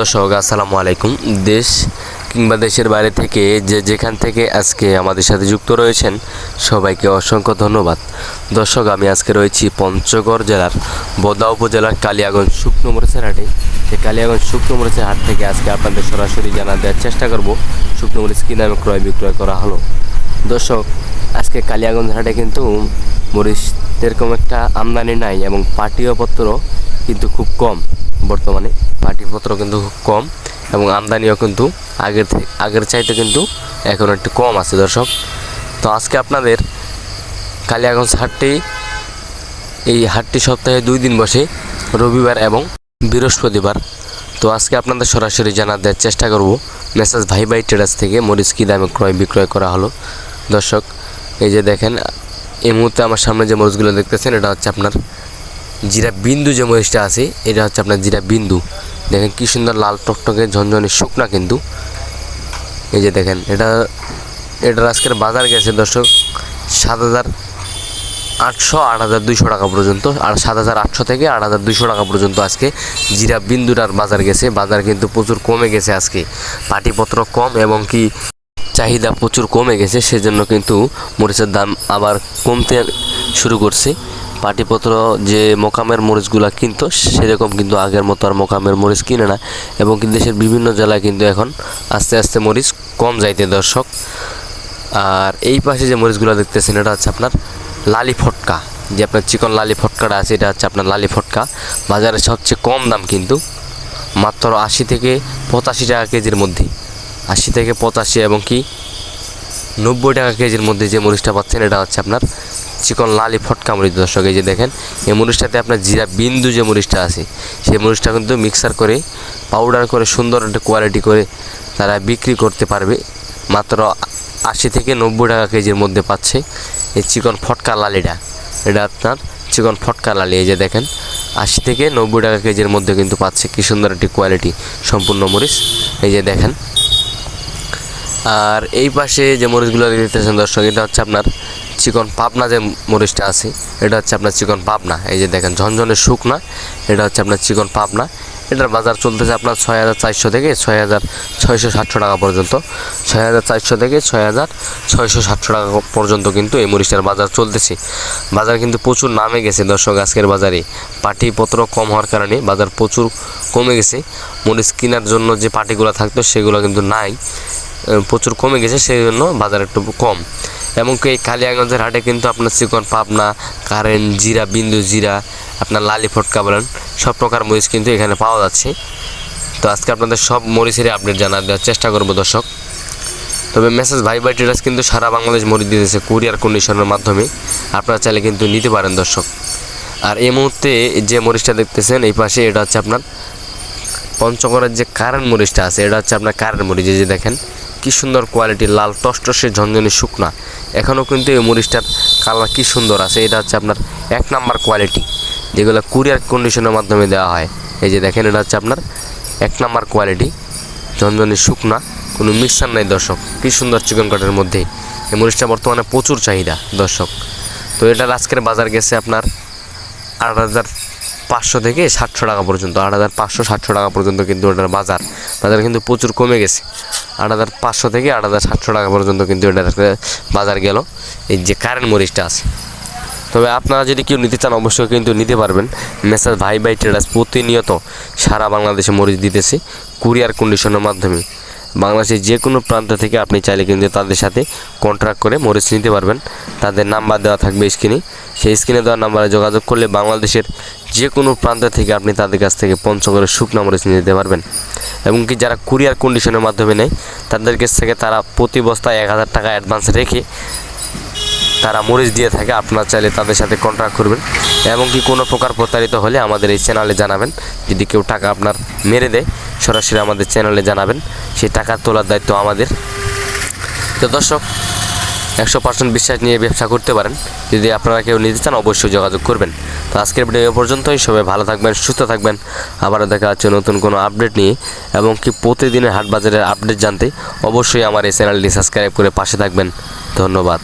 দর্শক, আসসালামু আলাইকুম। দেশ কিংবা দেশের বাইরে থেকে যে যেখান থেকে আজকে আমাদের সাথে যুক্ত রয়েছেন, সবাইকে অসংখ্য ধন্যবাদ। দর্শক, আমি আজকে রয়েছি পঞ্চগড় জেলার বোদা উপজেলার কালিয়াগঞ্জ শুকনো মরিচের হাটে। সেই কালিয়াগঞ্জ শুকনো মরিচের হাট থেকে আজকে আপনাদের সরাসরি জানা দেওয়ার চেষ্টা করব। শুকনো মরিচ কী নামে ক্রয় বিক্রয় করা হলো? দর্শক, আজকে কালিয়াগঞ্জ হাটে কিন্তু মরিচ এরকম একটা আমদানি নাই এবং পাটিও পত্র কিন্তু খুব কম। বর্তমানে পাটিপত্র কিন্তু খুব কম এবং আমদানিও কিন্তু আগের আগের চাইতে কিন্তু এখন একটু কম আছে, দর্শক। তো আজকে আপনাদের কালিয়াগঞ্জ হাটটি, এই হাটটি সপ্তাহে দুই দিন বসে, রবিবার এবং বৃহস্পতিবার। তো আজকে আপনাদের সরাসরি জানা দেওয়ার চেষ্টা করব, মেসেজ ভাই ভাই ট্রেডার্স থেকে মরিচ কী দামে ক্রয় বিক্রয় করা হলো। দর্শক, এই যে দেখেন, এই মুহূর্তে আমার সামনে যে মরিচগুলো দেখতেছেন, এটা হচ্ছে আপনার জিরা বিন্দু যে মরিচটা আছে, এটা হচ্ছে আপনার জিরা বিন্দু দেখেন কি সুন্দর লাল টকটকে ঝনঝনে শুকনা কিন্তু। এই যে দেখেন, এটা এটার আজকের বাজার গেছে দর্শক সাত হাজার আটশো আট হাজার দুইশো টাকা পর্যন্ত, আর সাত হাজার আটশো থেকে আট হাজার দুইশো টাকা পর্যন্ত আজকে জিরা বিন্দুটার বাজার গেছে। বাজার কিন্তু প্রচুর কমে গেছে আজকে। পাটিপত্র কম এবং কি চাহিদা প্রচুর কমে গেছে, সেজন্য কিন্তু মরিচের দাম আবার কমতে শুরু করছে। পাটিপত্র যে মোকামের মরিচগুলো কিনতো, সেরকম কিন্তু আগের মতো আর মোকামের মরিচ কিনে না। এবং দেশের বিভিন্ন জেলায় কিন্তু এখন আস্তে আস্তে মরিচ কম যাইতে দর্শক। আর এই পাশে যে মরিচগুলো দেখতেছেন, এটা হচ্ছে আপনার লালি ফটকা। যে আপনার চিকন লালি ফটকাটা আছে, এটা হচ্ছে আপনার লালি ফটকা। বাজারে সবচেয়ে কম দাম কিন্তু মাত্র আশি থেকে পঁচাশি টাকা কেজির মধ্যে। আশি থেকে পঁচাশি এবং কি নব্বই টাকা কেজির মধ্যে যে মরিচটা পাচ্ছেন, এটা হচ্ছে আপনার চিকন লালি ফটকা মরিচ দর্শক, এই যে দেখেন, এই মরিচটাতে আপনার জিরা বিন্দু যে মরিচটা আছে, সেই মরিচটা কিন্তু মিক্সার করে, পাউডার করে, সুন্দর একটা কোয়ালিটি করে তারা বিক্রি করতে পারবে। মাত্র আশি থেকে নব্বই টাকা কেজির মধ্যে পাচ্ছে এই চিকন ফটকা লালিটা। এটা আপনার চিকন ফটকা লালি, এই যে দেখেন, আশি থেকে নব্বই টাকা কেজির মধ্যে কিন্তু পাচ্ছে। কি সুন্দর একটি কোয়ালিটি, সম্পূর্ণ মরিচ, এই যে দেখেন। আর এই পাশে যে মরিচগুলো দেখতেছেন দর্শক, এটা হচ্ছে আপনার চিকন পাবনা যে মরিচটা আছে, এটা হচ্ছে আপনার চিকন পাবনা। এই যে দেখেন ঝনঝনের শুকনা, এটা হচ্ছে আপনার চিকন পাবনা। এটার বাজার চলতেছে আপনার ছয় হাজার চারশো থেকে ছয় হাজার ছয়শো সাতশো টাকা পর্যন্ত। ছয় হাজার চারশো থেকে ছয় হাজার ছয়শো সাতশো টাকা পর্যন্ত কিন্তু এই মরিচটার বাজার চলতেছে। বাজার কিন্তু প্রচুর নামে গেছে দর্শক, আজকের বাজারে। পাটিপত্র কম হওয়ার কারণে বাজার প্রচুর কমে গেছে। মরিচ কেনার জন্য যে পাটিগুলো থাকতো সেগুলো কিন্তু নাই। প্রচুর কমে গেছে, সেই জন্য বাজার একটু কম। এমনকি এই কালিয়াগঞ্জের হাটে কিন্তু আপনার চিকন পাবনা কারেন্ট জিরা, বিন্দু জিরা, আপনার লালি ফটকা বলেন, সব প্রকার মরিচ কিন্তু এখানে পাওয়া যাচ্ছে। তো আজকে আপনাদের সব মরিচেরই আপডেট জানা দেওয়ার চেষ্টা করব দর্শক। তবে মেসেজ ভাই ভাই ট্রেডার্স কিন্তু সারা বাংলাদেশ মরিচ দিতেছে কুরিয়ার কন্ডিশনের মাধ্যমে। আপনারা চাইলে কিন্তু নিতে পারেন দর্শক। আর এই মুহূর্তে যে মরিচটা দেখতেছেন, এই পাশে এটা হচ্ছে আপনার পঞ্চগড়ের যে কারেন্ট মরিচটা আছে, এটা হচ্ছে আপনার কারেন্ট মরিচ যে দেখেন। কি সুন্দর কোয়ালিটি লাল টসটসে ঝনঝনি শুকনা। এখনও কিন্তু এই মরিচটার কালার কি সুন্দর আছে, এটা হচ্ছে আপনার এক নাম্বার কোয়ালিটি যেগুলো কুরিয়ার কন্ডিশনের মাধ্যমে দেওয়া হয়। এই যে দেখেন, এটা হচ্ছে আপনার এক নাম্বার কোয়ালিটি ঝনঝনি শুকনা, কোনো মিক্সার নাই দর্শক, কি সুন্দর চিকন কাঠের মধ্যে। এই মরিচটা বর্তমানে প্রচুর চাহিদা দর্শক। তো এটার আজকের বাজার গেছে আপনার আট হাজার পাঁচশো থেকে সাতশো টাকা পর্যন্ত, আট হাজার পাঁচশো সাতশো টাকা পর্যন্ত কিন্তু ওটার বাজার বাজার কিন্তু প্রচুর কমে গেছে। আট হাজার পাঁচশো থেকে আট হাজার সাতশো টাকা পর্যন্ত কিন্তু এটার বাজার গেল। এই যে কারেন্ট মরিচটা আছে। তবে আপনারা যদি কেউ নিতে চান, অবশ্যই কিন্তু নিতে পারবেন। মেসাজ ভাই ভাই ট্রেডার্স প্রতিনিয়ত সারা বাংলাদেশে মরিচ দিতেছে। কুরিয়ার কন্ডিশনের মাধ্যমে। বাংলাদেশের যে কোনো প্রান্ত থেকে আপনি চাইলে কিন্তু তাদের সাথে কন্ট্রাক্ট করে মরিচ নিতে পারবেন। তাদের নাম্বার দেওয়া থাকবে স্ক্রিনে সেই স্ক্রিনে দেওয়া নাম্বারে যোগাযোগ করলে বাংলাদেশের যে কোনো প্রান্ত থেকে আপনি তাদের কাছ থেকে পঞ্চগড়ের শুকনো মরিচ নিয়ে নিতে পারবেন। এবং কি যারা কুরিয়ার কন্ডিশনের মাধ্যমে নেয়, তাদের কাছ থেকে তারা প্রতি বস্তায় এক হাজার টাকা অ্যাডভান্স রেখে তারা মরিচ দিয়ে থাকে। আপনার চাইলে তাদের সাথে কন্ট্রাক্ট করবেন। এবং কি কোনো প্রকার প্রতারিত হলে আমাদের এই চ্যানেলে জানাবেন। যদি কেউ টাকা আপনার মেরে দেয় সরাসরি আমাদের চ্যানেলে জানাবেন। সেই টাকা তোলার দায়িত্ব আমাদের। তো দর্শক, একশো পার্সেন্ট বিশ্বাস নিয়ে ব্যবসা করতে পারেন। যদি আপনারা কেউ নিতে চান, অবশ্যই যোগাযোগ করবেন। তো আজকের ভিডিও এ পর্যন্তই। সবাই ভালো থাকবেন, সুস্থ থাকবেন। আবারও দেখা যাচ্ছে নতুন কোনো আপডেট নিয়ে। এবং কি প্রতিদিনের হাট বাজারের আপডেট জানতে অবশ্যই আমার এই চ্যানেলটি সাবস্ক্রাইব করে পাশে থাকবেন। ধন্যবাদ।